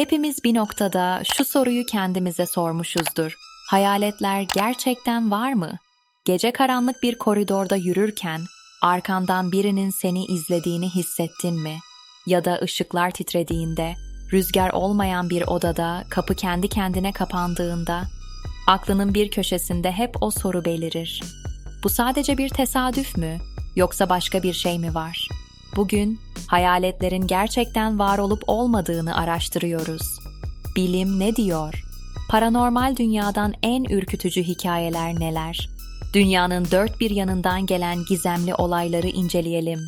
Hepimiz bir noktada şu soruyu kendimize sormuşuzdur. Hayaletler gerçekten var mı? Gece karanlık bir koridorda yürürken arkandan birinin seni izlediğini hissettin mi? Ya da ışıklar titrediğinde, rüzgar olmayan bir odada kapı kendi kendine kapandığında aklının bir köşesinde hep o soru belirir. Bu sadece bir tesadüf mü yoksa başka bir şey mi var? Bugün hayaletlerin gerçekten var olup olmadığını araştırıyoruz. Bilim ne diyor? Paranormal dünyadan en ürkütücü hikayeler neler? Dünyanın dört bir yanından gelen gizemli olayları inceleyelim.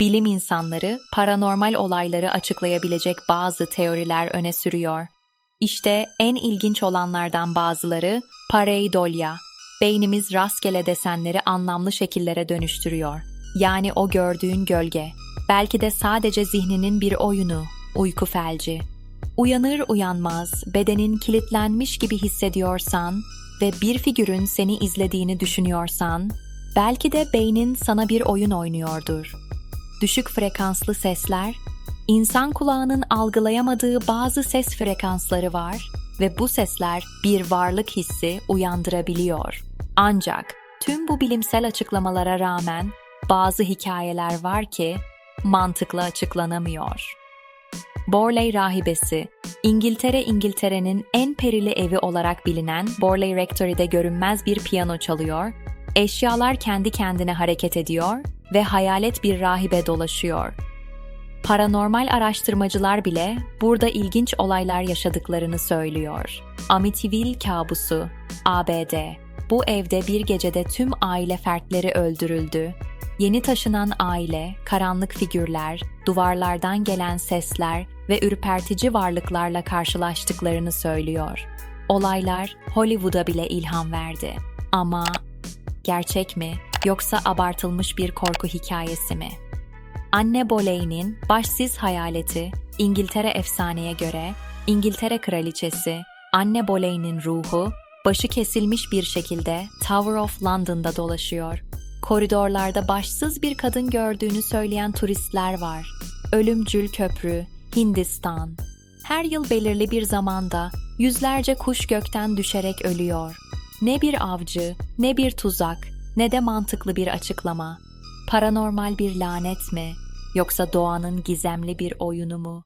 Bilim insanları paranormal olayları açıklayabilecek bazı teoriler öne sürüyor. İşte en ilginç olanlardan bazıları pareidolia. Beynimiz rastgele desenleri anlamlı şekillere dönüştürüyor. Yani o gördüğün gölge. Belki de sadece zihninin bir oyunu, uyku felci. Uyanır uyanmaz bedenin kilitlenmiş gibi hissediyorsan ve bir figürün seni izlediğini düşünüyorsan, belki de beynin sana bir oyun oynuyordur. Düşük frekanslı sesler, insan kulağının algılayamadığı bazı ses frekansları var ve bu sesler bir varlık hissi uyandırabiliyor. Ancak tüm bu bilimsel açıklamalara rağmen bazı hikayeler var ki mantıklı açıklanamıyor. Borley rahibesi, İngiltere İngiltere'nin en perili evi olarak bilinen Borley Rectory'de görünmez bir piyano çalıyor, eşyalar kendi kendine hareket ediyor ve hayalet bir rahibe dolaşıyor. Paranormal araştırmacılar bile burada ilginç olaylar yaşadıklarını söylüyor. Amityville kabusu, ABD. Bu evde bir gecede tüm aile fertleri öldürüldü. Yeni taşınan aile, karanlık figürler, duvarlardan gelen sesler ve ürpertici varlıklarla karşılaştıklarını söylüyor. Olaylar Hollywood'a bile ilham verdi. Ama gerçek mi yoksa abartılmış bir korku hikayesi mi? Anne Boleyn'in başsız hayaleti, İngiltere efsaneye göre İngiltere kraliçesi, Anne Boleyn'in ruhu, başı kesilmiş bir şekilde Tower of London'da dolaşıyor. Koridorlarda başsız bir kadın gördüğünü söyleyen turistler var. Ölümcül köprü, Hindistan. Her yıl belirli bir zamanda yüzlerce kuş gökten düşerek ölüyor. Ne bir avcı, ne bir tuzak, ne de mantıklı bir açıklama. Paranormal bir lanet mi, yoksa doğanın gizemli bir oyunu mu?